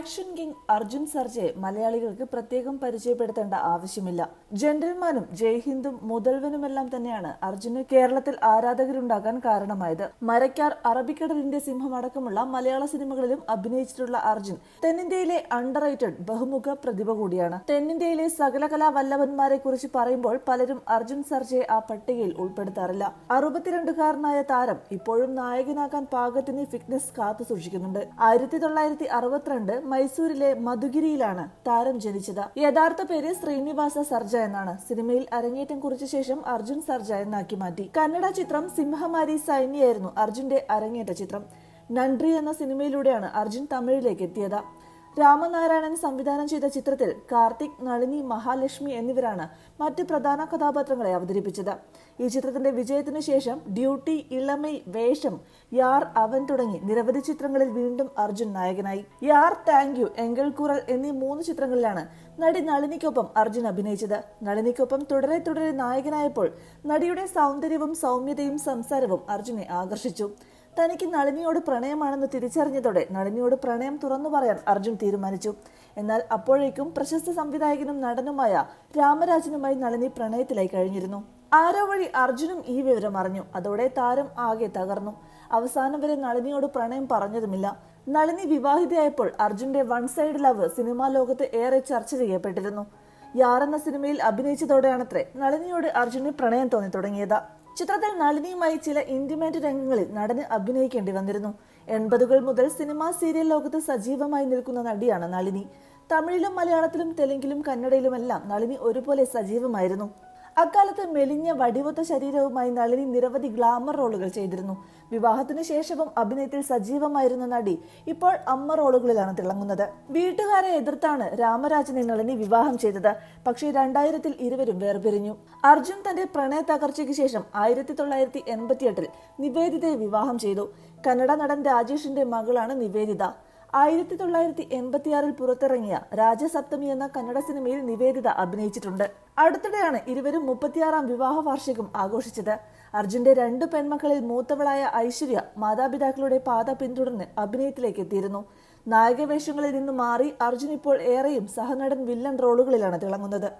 Action king Arjun സർജയെ മലയാളികൾക്ക് പ്രത്യേകം പരിചയപ്പെടുത്തേണ്ട ആവശ്യമില്ല. ജെന്റിൽമാനും ജയ്ഹിന്ദും മുതൽവനുമെല്ലാം തന്നെയാണ് അർജുന് കേരളത്തിൽ ആരാധകരുണ്ടാകാൻ കാരണമായത്. മരക്കാർ അറബിക്കടലിന്റെ സിംഹം അടക്കമുള്ള മലയാള സിനിമകളിലും അഭിനയിച്ചിട്ടുള്ള അർജുൻ തെന്നിന്ത്യയിലെ അണ്ടർ ബഹുമുഖ പ്രതിഭ കൂടിയാണ്. തെന്നിന്ത്യയിലെ സകല വല്ലഭന്മാരെ കുറിച്ച് പറയുമ്പോൾ പലരും അർജുൻ സർജയെ ആ പട്ടികയിൽ ഉൾപ്പെടുത്താറില്ല. അറുപത്തിരണ്ടുകാരനായ താരം ഇപ്പോഴും നായകനാകാൻ പാകത്തിന് ഫിറ്റ്നസ് കാത്തു സൂക്ഷിക്കുന്നുണ്ട് ആയിരത്തി തൊള്ളായിരത്തി അറുപത്തിരണ്ട് മൈസൂരിലെ മധുഗിരിയിലാണ് താരം ജനിച്ചത്. യഥാർത്ഥ പേര് ശ്രീനിവാസ സർജ എന്നാണ്. സിനിമയിൽ അരങ്ങേറ്റം കുറിച്ച ശേഷം അർജുൻ സർജ എന്നാക്കി മാറ്റി. കന്നഡ ചിത്രം സിംഹമാരി സൈന്യായിരുന്നു അർജുന്റെ അരങ്ങേറ്റ ചിത്രം. നൻഡ്രി എന്ന സിനിമയിലൂടെയാണ് അർജുൻ തമിഴിലേക്ക് എത്തിയത് രാമനാരായണൻ സംവിധാനം ചെയ്ത ചിത്രത്തിൽ കാർത്തിക് നളിനി മഹാലക്ഷ്മി എന്നിവരാണ് മറ്റ് പ്രധാന കഥാപാത്രങ്ങളെ അവതരിപ്പിച്ചത്. ഈ ചിത്രത്തിന്റെ വിജയത്തിനു ശേഷം ഡ്യൂട്ടി ഇളമൈ വേഷം യാർ അവൻ തുടങ്ങി നിരവധി ചിത്രങ്ങളിൽ വീണ്ടും അർജുൻ നായകനായി. യാർ താങ്ക് യു എങ്കൽ കുറൽ എന്നീ മൂന്ന് ചിത്രങ്ങളിലാണ് നടി നളിനിക്കൊപ്പം അർജുൻ അഭിനയിച്ചത്. നളിനിക്കൊപ്പം തുടരെ തുടരെ നായകനായപ്പോൾ നടിയുടെ സൗന്ദര്യവും സൗമ്യതയും സംസാരവും അർജുനെ ആകർഷിച്ചു. തനിക്ക് നളിനിയോട് പ്രണയമാണെന്ന് തിരിച്ചറിഞ്ഞതോടെ നളിനിയോട് പ്രണയം തുറന്നു പറയാൻ അർജുൻ തീരുമാനിച്ചു. എന്നാൽ അപ്പോഴേക്കും പ്രശസ്ത സംവിധായകനും നടനുമായ രാമരാജനുമായി നളിനി പ്രണയത്തിലായി കഴിഞ്ഞിരുന്നു. ആരോ വഴി അർജുനും ഈ വിവരം അറിഞ്ഞു. അതോടെ താരം ആകെ തകർന്നു. അവസാനം വരെ നളിനിയോട് പ്രണയം പറഞ്ഞതുമില്ല. നളിനി വിവാഹിതയായപ്പോൾ അർജുന്റെ വൺ സൈഡ് ലവ് സിനിമാ ലോകത്ത് ഏറെ ചർച്ച ചെയ്യപ്പെട്ടിരുന്നു. യാർ എന്ന സിനിമയിൽ അഭിനയിച്ചതോടെയാണത്രേ നളിനിയോട് അർജുന് പ്രണയം തോന്നി തുടങ്ങിയത് ചിത്രത്തിൽ നളിനിയുമായി ചില ഇന്റിമേറ്റ് രംഗങ്ങളിൽ നടന് അഭിനയിക്കേണ്ടി വന്നിരുന്നു. എൺപതുകൾ മുതൽ സിനിമാ സീരിയൽ ലോകത്ത് സജീവമായി നിൽക്കുന്ന നടിയാണ് നളിനി. തമിഴിലും മലയാളത്തിലും തെലുങ്കിലും കന്നഡയിലുമെല്ലാം നളിനി ഒരുപോലെ സജീവമായിരുന്നു. അക്കാലത്ത് മെലിഞ്ഞ വടിവൊത്ത ശരീരവുമായി നളിനി നിരവധി ഗ്ലാമർ റോളുകൾ ചെയ്തിരുന്നു. വിവാഹത്തിന് ശേഷവും അഭിനയത്തിൽ സജീവമായിരുന്ന നടി ഇപ്പോൾ അമ്മ റോളുകളിലാണ് തിളങ്ങുന്നത്. വീട്ടുകാരെ എതിർത്താണ് രാമരാജനെ നളിനി വിവാഹം ചെയ്തത്. പക്ഷേ രണ്ടായിരത്തിൽ ഇരുവരും വേർപിരിഞ്ഞു. അർജുൻ തന്റെ പ്രണയ തകർച്ചയ്ക്ക് ശേഷം ആയിരത്തി തൊള്ളായിരത്തി എൺപത്തിയെട്ടിൽ നിവേദിതയെ വിവാഹം ചെയ്തു. കന്നഡ നടൻ രാജേഷിന്റെ മകളാണ് നിവേദിത. ആയിരത്തി തൊള്ളായിരത്തി എൺപത്തിയാറിൽ പുറത്തിറങ്ങിയ രാജസപ്തമി എന്ന കന്നഡ സിനിമയിൽ നിവേദിത അഭിനയിച്ചിട്ടുണ്ട്. അടുത്തിടെയാണ് ഇരുവരും മുപ്പത്തിയാറാം വിവാഹ വാർഷികം ആഘോഷിച്ചത്. അർജുന്റെ രണ്ട് പെൺമക്കളിൽ മൂത്തവളായ ഐശ്വര്യ മാതാപിതാക്കളുടെ പാത പിന്തുടർന്ന് അഭിനയത്തിലേക്ക് എത്തിയിരുന്നു. നായകവേഷങ്ങളിൽ നിന്ന് മാറി അർജുൻ ഇപ്പോൾ ഏറെയും സഹനടൻ വില്ലൻ റോളുകളിലാണ് തിളങ്ങുന്നത്.